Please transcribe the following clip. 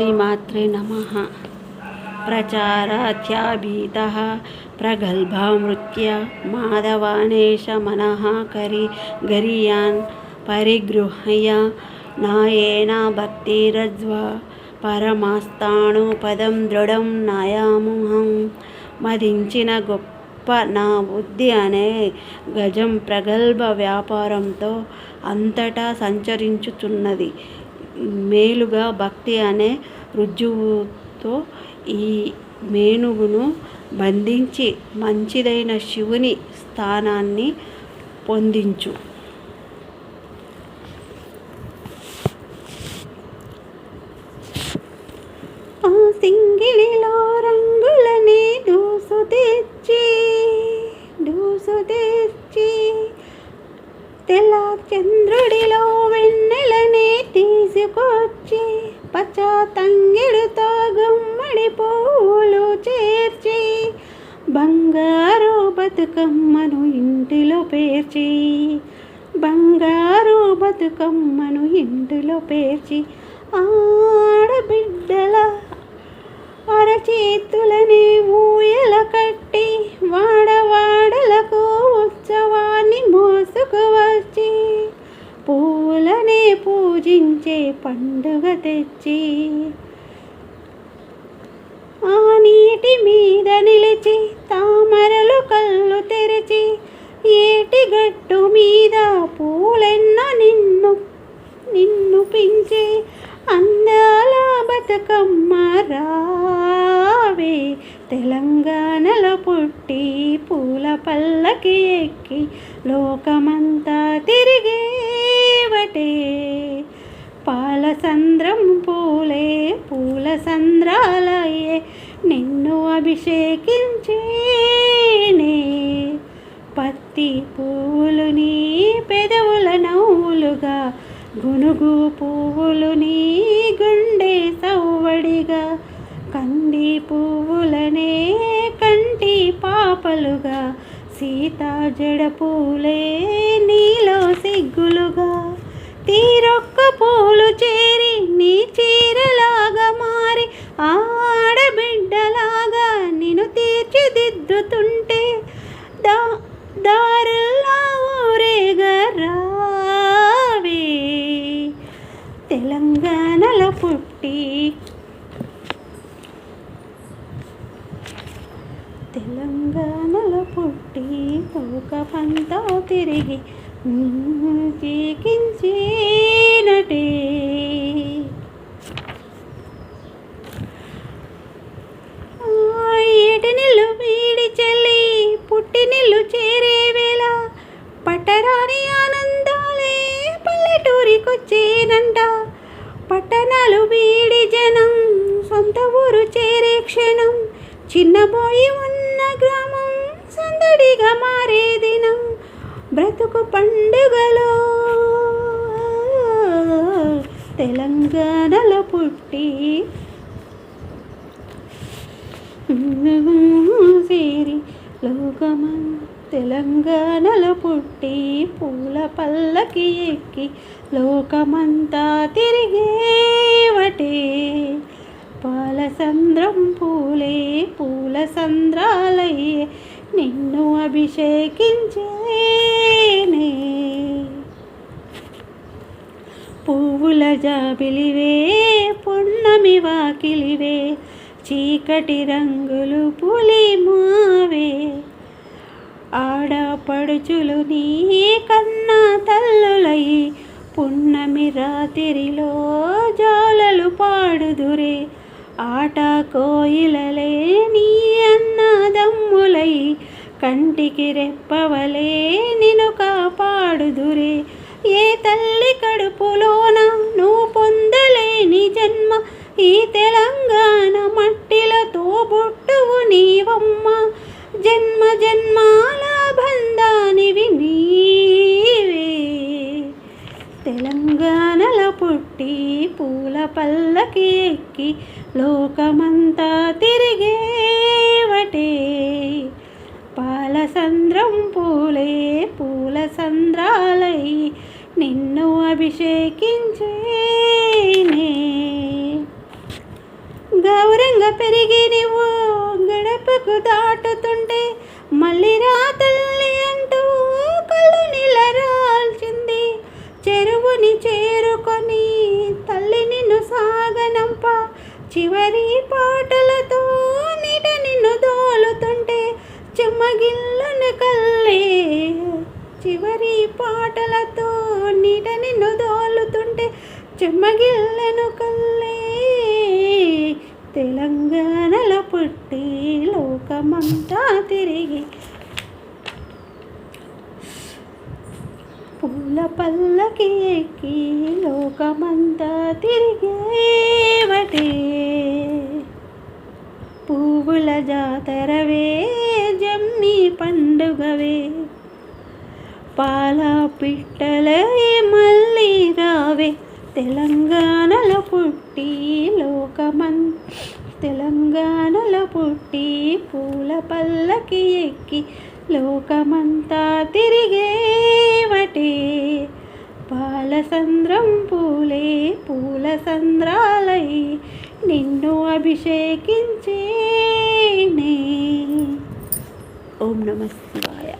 శ్రీమాత్రే నమ ప్రచారాధ్యాభీత ప్రగల్భామృత్య మాధవానేష మనః కరి గరియాన్ పరిగృహ్య నాయేన భక్తిరజ్వ పరమాస్తాను పదం దృఢం నాయాముహం మదించిన గొప్ప నా బుద్ధి అనే గజం ప్రగల్భ వ్యాపారంతో అంతటా సంచరించుచున్నది మేలుగా భక్తి అనే రుజువుతో ఈ మేనుగును బంధించి మంచిదైన శివుని స్థానాన్ని పొందించు. తంగిడితో గుమ్మడి పూలు చేర్చి బంగారు బతుకమ్మను ఇంటిలో పేర్చి బంగారు బతుకమ్మను ఇంటిలో పేర్చి ఆడబిడ్డల అరచేతులని ఊయల కట్టి వాడవాడలకు ఉత్సవాన్ని మోసుకు పూజించే పండుగ తెచ్చి ఆ నీటి మీద నిలిచి తామరలు కళ్ళు తెరిచి ఏటి గట్టు మీద పూలెన్న నిన్ను నిన్ను పించే అందాల బతుకమ్మ రావే. తెలంగాణలో పుట్టి పూల పల్లకి ఎక్కి లోకమంతా తిరిగే పాల పాలసంద్రం పూలే పూల సంద్రాలయే నిన్ను అభిషేకించేనే. పత్తి పూలు నీ పెదవుల నవ్వులుగా గునుగు పువ్వులు నీ గుండె సవ్వడిగా కంది పువ్వులనే కంటి పాపలుగా సీతా జడ పూలే నీలో చేరి నీ చీరలాగా మారి ఆడబిడ్డలాగా నిన్ను తీర్చిదిద్దుతుంటే దా దారుల్లా ఊరేగరావే. తెలంగాణలో పుట్టి తెలంగాణలో పుట్టి లోకమంతా తిరిగి చీకించినటే ఏటి నిల్లు వీడి చెల్లి పుట్టినిల్లు చేరే వేళ పట్టరాని ఆనందాలే పల్లెటూరికొచ్చేనంట. పట్టణాలు వీడి జనం సొంత ఊరు చేరే క్షణం చిన్నబోయి ఉన్న గ్రామం సందడిగా మారే దినం. బ్రతుకు పండుగలో పుట్టి సేరి లోకమం తెలంగాణలో పుట్టి పూల పల్లకి ఎక్కి లోకమంతా తిరిగేవటే పాలసంద్రం పూలే పూల సంద్రాలయ్యే నిన్ను అభిషేకించేనే. పువ్వుల జాబిలివే పొన్నమి వాకిలివే చీకటి రంగులు పులి మావే. ఆడపడుచులు నీ కన్నా తల్లులై పున్నమి రాత్రిలో జాలలు పాడుదురే. ఆట కోయిలలే నీ అన్నదమ్ములై కంటికి రెప్పవలే నిను కాపాడుదురే. ఏ తల్లి పల్లకి ఎక్కి లోకమంతా తిరిగేవటే పాలసంద్రం పూలే పూల సంద్రాలై నిన్ను అభిషేకించేనే. పెరిగి నువ్వు గడపకు దా చివరి పాటలతో నిట నిన్ను దోలుతుంటే చెమ్మగిల్లను కల్లే చివరి పాటలతో నిట నిన్ను దోలుతుంటే చెమ్మగిల్లను కల్లే తెలంగాణ పుట్టి లోకమంతా తిరిగి పూల పల్లకి లోకమంతా తిరిగేవటే పువ్వుల జాతరవే జమ్మి పండుగవే. పాల పిట్టలే మళ్ళీ రావే. తెలంగాణలో పుట్టి లోకమన్ తెలంగాణలో పుట్టి పూల పల్లకి ఎక్కి లోకమంతా తిరిగేవటే పాలసంద్రం పూలే పూల సంద్రాలై నిన్ను అభిషేకించేనే. ఓం నమ శివాయ.